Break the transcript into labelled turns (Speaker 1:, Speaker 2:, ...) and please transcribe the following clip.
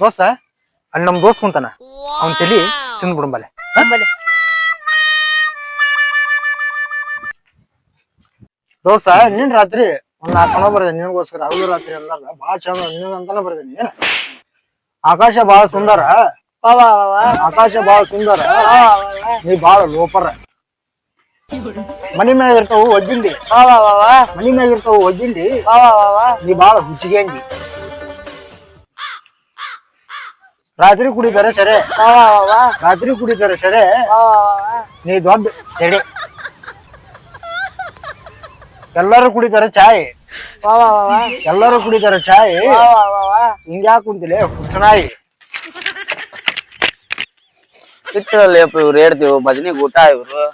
Speaker 1: ದೋಸ್ತ ಅಣ್ಣ ನಮ್ ದೋಸ್ತ್ ಕುಂತಾನ. ಅವ್ನ ತಲಿ ತಿಂದ್ ಬಿಡುಂಬಲೆ ದೋಸ್ತ ನಿನ್ ರಾತ್ರಿ ಒಂದ್ ನಾಲ್ಕು ಕಣ ಬರ್ದೇನೆ ನಿನಗೋಸ್ಕರ. ಹಗಲು ರಾತ್ರಿ ಅಂದಾಗ ಬಾಳ ಚಂದ ನಿನಗ ಅಂತಾನೆ ಬರ್ದೇನಿ ಏನ? ಆಕಾಶ ಬಾಳ ಸುಂದರ. ಆಕಾಶ ಬಾಳ ಸುಂದರ. ನೀ ಬಾಳ ಲೋಪರ. ಮನಿ ಮ್ಯಾಗ ಇರ್ತಾವು ಒಜ್ಜಿಂಡಿ ಮನಿ ಮ್ಯಾಗ ಇರ್ತಾವು ಒಜ್ಜಿಂಡಿ ನೀ ಬಾಳ ಹುಚ್ಚಿಗೆಂಡಿ. ರಾತ್ರಿ ಕುಡಿತಾರೆ ಸರಿ. ರಾತ್ರಿ ಕುಡಿತಾರೆ ಸರಿ. ನೀ ದೊಡ್ಡ ಸೆಡೆ ಎಲ್ಲರೂ ಕುಡಿತಾರೆ ಚಾಯ್. ಎಲ್ಲರೂ ಕುಡಿತಾರೆ ಚಾಯ್. ಹಿಂಗ್ಯಾಕ್ ಕುಂತಿಲೆ
Speaker 2: ಅಪ್ಪ ಇವ್ರು ಹೇಳ್ತೀವಿ ಭಜನಿಗೆ ಊಟ ಇವ್ರು.